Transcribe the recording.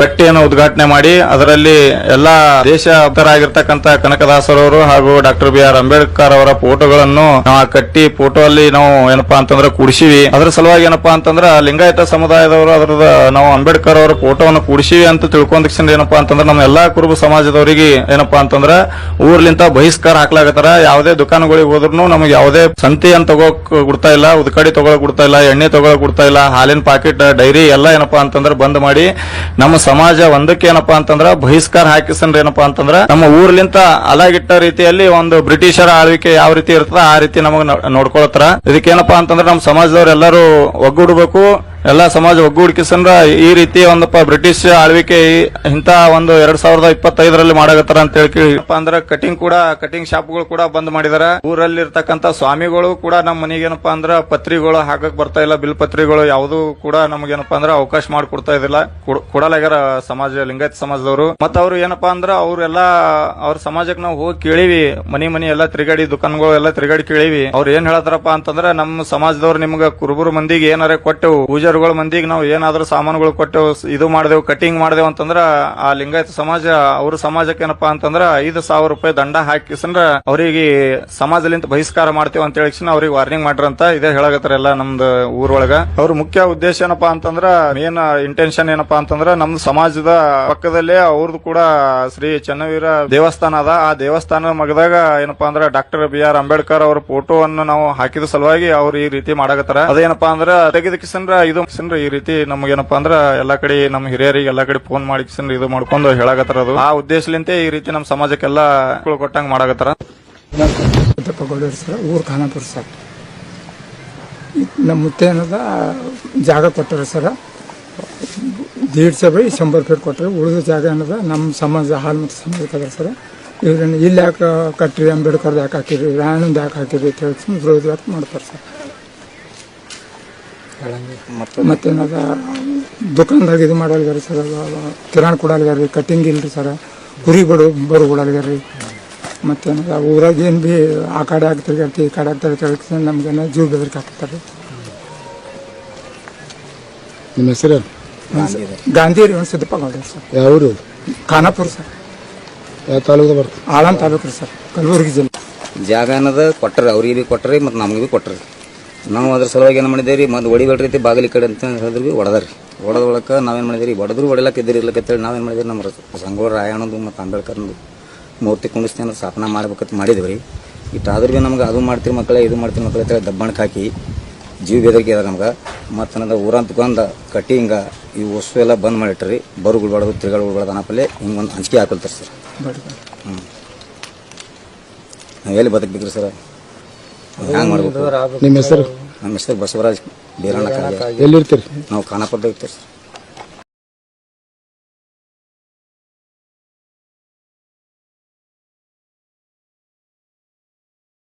ಕಟ್ಟಿಯನ್ನು ಉದ್ಘಾಟನೆ ಮಾಡಿ ಅದರಲ್ಲಿ ಎಲ್ಲಾ ದೇಶಾಪ್ತರಾಗಿರ್ತಕ್ಕಂತ ಕನಕದಾಸರವರು ಹಾಗೂ ಡಾಕ್ಟರ್ ಬಿ ಆರ್ ಅಂಬೇಡ್ಕರ್ ಅವರ ಫೋಟೋಗಳನ್ನು ಆ ಕಟ್ಟಿ ಫೋಟೋ ಅಲ್ಲಿ ನಾವು ಏನಪ್ಪಾ ಅಂತಂದ್ರೆ ಕೂಡಿಸಿವಿ. ಅದರ ಸಲುವಾಗಿ ಏನಪ್ಪಾ ಅಂತಂದ್ರ ಲಿಂಗಾಯತ ಸಮುದಾಯದವರು ಅದರ ನಾವು ಅಂಬೇಡ್ಕರ್ ಅವರ ಫೋಟೋವನ್ನು ಕೂಡಿಸಿವಿ ಅಂತ ತಿಳ್ಕೊಂಡ್ ಏನಪ್ಪಾ ಅಂತಂದ್ರೆ ನಮ್ಮ ಎಲ್ಲಾ ಕುರುಬ ಸಮಾಜದವರಿಗೆ ಏನಪ್ಪಾ ಅಂತಂದ್ರ ಊರ್ಲಿಂತ ಬಹಿಷ್ಕಾರ ಹಾಕ್ಲಾಗತ್ತಾರ. ಯಾವುದೇ ದುಕಾನುಗಳಿಗೆ ಹೋದ್ರು ನಮಗೆ ಯಾವುದೇ ಸಂತಿ ಅಂತ ತಗೋಕ್ ಕೊಡ್ತಾ ಇಲ್ಲ, ಉದ್ಕಡಿ ತಗೊಳಕ್ ಕೊಡ್ತಾ ಇಲ್ಲ, ಎಣ್ಣೆ ತಗೊಳಕ್ ಕೊಡ್ತಾ ಇಲ್ಲ, ಹಾಲಿನ ಪಾಕೆಟ್, ಡೈರಿ ಎಲ್ಲ ಏನಪ್ಪಾ ಅಂತಂದ್ರೆ ಬಂದ್ ಮಾಡಿ ನಮ್ಮ ಸಮಾಜ ಒಂದಕ್ಕೆ ಏನಪ್ಪಾ ಅಂತಂದ್ರ ಬಹಿಷ್ಕಾರ ಹಾಕಿಸಂದ್ರೆ ಏನಪ್ಪಾ ಅಂತಂದ್ರ ನಮ್ಮ ಊರ್ಲಿಂತ ಅಲಾಗಿಟ್ಟ ರೀತಿಯಲ್ಲಿ ಒಂದು ಬ್ರಿಟಿಷರ ಆಳ್ವಿಕೆ ಯಾವ ರೀತಿ ಇರ್ತದ ಆ ರೀತಿ ನಮಗ್ ನೋಡ್ಕೊಳತ್ತಾರ ಇದಕ್ಕೇನಪ್ಪಾ ಅಂತಂದ್ರ ನಮ್ಮ ಸಮಾಜದವ್ರು ಎಲ್ಲರೂ ಒಗ್ಗೂಡ್ಬೇಕು. ಎಲ್ಲಾ ಸಮಾಜ ಒಗ್ಗೂಡಿಕಿಸಂದ್ರ ಈ ರೀತಿ ಒಂದಪ್ಪ ಬ್ರಿಟಿಷ್ ಆಳ್ವಿಕೆ ಇಂತ ಒಂದು ಎರಡ್ ಸಾವಿರದ ಇಪ್ಪತ್ತೈದರಲ್ಲಿ ಮಾಡಾಕತ್ತಾರ ಅಂತ ಹೇಳಿ ಕೇಳಿಪ್ಪ ಅಂದ್ರ ಕಟಿಂಗ್ ಕೂಡ, ಕಟಿಂಗ್ ಶಾಪ್ಗಳು ಕೂಡ ಬಂದ್ ಮಾಡಿದಾರ. ಊರಲ್ಲಿ ಇರ್ತಕ್ಕಂತ ಸ್ವಾಮಿಗಳು ಕೂಡ ನಮ್ಮ ಮನೆಗೇನಪ್ಪಾ ಅಂದ್ರ ಪತ್ರಿಗಳು ಹಾಕಕ್ ಬರ್ತಾ ಇಲ್ಲ. ಬಿಲ್ ಪತ್ರಿಗಳು ಯಾವುದು ಕೂಡ ನಮಗೇನಪ್ಪಾ ಅಂದ್ರ ಅವಕಾಶ ಮಾಡಿಕೊಡ್ತಾ ಇದಿಲ್ಲ ಕೊಡ್- ಕೊಡಲಾಗ್ಯಾರ ಸಮಾಜ, ಲಿಂಗಾಯತ್ ಸಮಾಜದವರು. ಮತ್ತ ಅವ್ರು ಏನಪ್ಪಾ ಅಂದ್ರ ಅವ್ರೆಲ್ಲ ಅವ್ರ ಸಮಾಜಕ್ಕೆ ನಾವು ಹೋಗಿ ಕೇಳಿವಿ. ಮನಿ ಮನಿ ಎಲ್ಲಾ ತಿರುಗಾಡಿ, ದುಕಾನ್ಗಳು ಎಲ್ಲಾ ತಿರುಗಾಡಿ ಕೇಳಿವಿ. ಅವ್ರ ಏನ್ ಹೇಳತ್ತಾರಪ್ಪ ಅಂತಂದ್ರ ನಮ್ಮ ಸಮಾಜದವ್ರು ನಿಮ್ಗ ಕುರುಬರು ಮಂದಿಗೆ ಏನಾರ ಕೊಟ್ಟೆವು. ಪೂಜಾರಿಗಳ ಮಂದಿಗೆ ನಾವು ಏನಾದರೂ ಸಾಮಾನುಗಳು ಕೊಟ್ಟೆವು ಇದು ಮಾಡಿದೆವು, ಕಟಿಂಗ್ ಮಾಡಿದೆವು ಅಂತಂದ್ರೆ ಆ ಲಿಂಗಾಯತ ಸಮಾಜ, ಅವ್ರ ಸಮಾಜಕ್ಕೆ ಏನಪ್ಪಾ ಅಂತಂದ್ರ ಐದು ಸಾವಿರ ರೂಪಾಯಿ ದಂಡ ಹಾಕಿಸಂದ್ರ ಅವರಿಗೆ ಸಮಾಜಲಿಂತ ಬಹಿಷ್ಕಾರ ಮಾಡ್ತೇವೆ ಅಂತ ಹೇಳಿ ಅವ್ರಿಗೆ ವಾರ್ನಿಂಗ್ ಮಾಡ್ರಂತ ಇದೇ ಹೇಳಕತ್ತಾರ ಎಲ್ಲ ನಮ್ದು ಊರೊಳಗ. ಅವ್ರ ಮುಖ್ಯ ಉದ್ದೇಶ ಏನಪ್ಪಾ ಅಂತಂದ್ರ ಮೇನ್ ಇಂಟೆನ್ಷನ್ ಏನಪ್ಪಾ ಅಂತಂದ್ರ ನಮ್ ಸಮಾಜದ ಪಕ್ಕದಲ್ಲೇ ಅವ್ರದ್ದು ಕೂಡ ಶ್ರೀ ಚನ್ನವೀರ ದೇವಸ್ಥಾನ ಅದ. ಆ ದೇವಸ್ಥಾನ ಮಗದಾಗ ಏನಪ್ಪಾ ಅಂದ್ರ ಡಾಕ್ಟರ್ ಬಿ ಆರ್ ಅಂಬೇಡ್ಕರ್ ಅವರ ಫೋಟೋವನ್ನು ನಾವು ಹಾಕಿದ ಸಲುವಾಗಿ ಅವ್ರು ಈ ರೀತಿ ಮಾಡಕತ್ತಾರ. ಅದೇನಪ್ಪಾ ಅಂದ್ರ ತೆಗೆದ ಕಿಸನ್ರ ಇದು ಕಿಸನ್ರ ಈ ರೀತಿ ನಮ್ಗೇನಪ್ಪಾ ಅಂದ್ರ ಎಲ್ಲಾ ಕಡೆ ನಮ್ಮ ಹಿರಿಯರಿಗೆ ಎಲ್ಲಾ ಕಡೆ ಫೋನ್ ಮಾಡಿ ಇದು ಮಾಡ್ಕೊಂಡು ಹೇಳಾಕತ್ತಾರ ಅದು. ಆ ಉದ್ದೇಶಲಿಂತೆ ಈ ರೀತಿ ನಮ್ಮ ಸಮಾಜಕ್ಕೆಲ್ಲ ಕೊಟ್ಟಂಗ ಮಾಡಕತ್ತಾರ. ಊರ್ ಖಾನಾಪುರ ಸರ್ ನಮ್ಮ ಮುತ್ತೆ ಏನದ ಜಾಗ ಕೊಟ್ಟರು ಸರ ದೀಡ್ ಸಭೆ ಶಂಬರ್ ಫೀಟ್ ಕೊಟ್ಟರು ಉಳಿದ ಜಾಗ ಏನದ ನಮ್ಮ ಸಮಾಜ, ಹಾಲು ಮತ್ತು ಸಮಾಜಕ್ಕೆ ಸರ ಇವ್ರನ್ನ ಇಲ್ಲಿ ಯಾಕೆ ಕಟ್ಟಿರಿ ಅಂಬೇಡ್ಕರ್ ಯಾಕೆ ಹಾಕಿರಿ ರಾಯಣ್ಣಂದು ಯಾಕೆ ಹಾಕಿರಿ ಅಂತ ಹೇಳಿ ಮಾಡ್ತಾರೆ ಸರ್ ಮತ್ತೇನದ ದುಕಾನ್ದಾಗ ಇದು ಮಾಡಲ್ಗಾರಿ ಸರ್ ಕಿರಾಣಿ ಕೊಡಲ್ಗಾರಿ ಕಟಿಂಗ್ ಇಲ್ರಿ ಸರ್. ಕುರಿ ಬಡು ಬರು ಕೊಡಲ್ಗಾರಿ ಮತ್ತೇನದ ಊರಾಗ ಏನು ಭೀ ಆ ಕಡೆ ಆಗಿ ತಿರ್ಗಾಡ್ತಿ ಈ ಕಡೆ ಆಗ್ತಾರೆ ನಮ್ಗೆ ನಮ್ಗೇನ ಜೀವ ಬೆದರಿಕೆ ಹಾಕ್ತಾರೆ ನಿಮ್ಮ ಹೆಸರು ಗಾಂಧಿ ರೀ ಒಂದು ಸಿದ್ದಪ್ಪ ಗೌಡ ಸರ್. ಯಾವೂರು ಖಾನಾಪುರ ಸರ್. ಯಾವ ತಾಲೂಕು ಬರ್ತದೆ? ಆಳನ್ ತಾಲೂಕು ರೀ ಸರ್ ಕಲಬುರಗಿ ಜಿಲ್ಲೆ. ಜಾಗ ಅನ್ನೋದು ಕೊಟ್ಟರೆ ಅವ್ರಿಗೆ ಭೀ ಕೊಟ್ಟರೆ ಮತ್ತು ನಮಗೆ ಭೀ ಕೊಟ್ಟರಿ ನಾವು ಅದ್ರ ಸಲುವಾಗಿ ಏನು ಮಾಡಿದೇವೆ ರೀ ಮತ್ತು ಹೊಡಿಬೇಡ್ರಿ ರೀತಿ ಬಾಗಿಲಿ ಕಡೆ ಅಂತ ಹೇಳಿದ್ರು ಭೀ ಹೊಡೆದ್ರಿ ಹೊಡೆದ ಒಳಕ್ಕೆ ನಾವೇನು ಮಾಡಿದ್ರಿ ಹೊಡೆದ್ರು ಹೊಡಿಲಕ್ಕೆ ಇದ್ದೀರಿ ಇರ್ಲಕ್ಕೆ ಅಂತೇಳಿ ನಾವೇನು ಮಾಡಿದ್ರಿ ನಮ್ಮ ಸಂಗೋಳ ರಾಯಣ್ಣದು ಮತ್ತು ಅಂಬೇಡ್ಕರ್ನದು ಮೂರ್ತಿ ಕುಂಡಿಸ್ತೀನಿ ಸ್ಥಾಪನೆ ಮಾಡ್ಬೇಕಂತ ಮಾಡಿದ್ವಿ ರೀ. ಇಟ್ಟಾದ್ರೂ ಭೀ ನಮ್ಗೆ ಅದು ಮಾಡ್ತೀರಿ ಮಕ್ಕಳೇ ಇದು ಮಾಡ್ತೀರಿ ಮಕ್ಕಳೇ ಅಂತೇಳಿ ದಬ್ಬಾಣಕ್ಕೆ ಹಾಕಿ ಜೀವ ಬೆದರಿಕೆ ಅದ ನಮ್ಗೆ. ಮತ್ತು ಅನ್ನೋದು ಊರಂತ ಬಂದ ಕಟ್ಟಿಂಗ ಹಿಂಗೆ ಈ ವಸ್ತು ಎಲ್ಲ ಬಂದ್ ಮಾಡಿಟ್ರಿ. ಬರುಗಳು ಬಡದು ತಿರುಗಳು ಬಡದು ಅನ್ನಪಲ್ಲೇ ಹಿಂಗೆ ಒಂದು ಹಂಚಿಕೆ ಹಾಕೊಳ್ತಾರೆ ಸರ್. ಹ್ಞೂ ನಾವು ಎಲ್ಲಿ ಬದುಕ್ಬೇಕ್ರಿ ಸರ್? ಹ್ಯಾಂಗೆ ಮಾಡ್ಬೇಕು? ನಿಮ್ಮ ಹೆಸರು? ನಮ್ಮ ಹೆಸರು ಬಸವರಾಜ್ ಬೀರಣ್ಣ ಎಲ್ಲಿರ್ತೀರಿ? ನಾವು ಖಾನಾಪುರದಾಗ ಇರ್ತೀವಿ ಸರ್.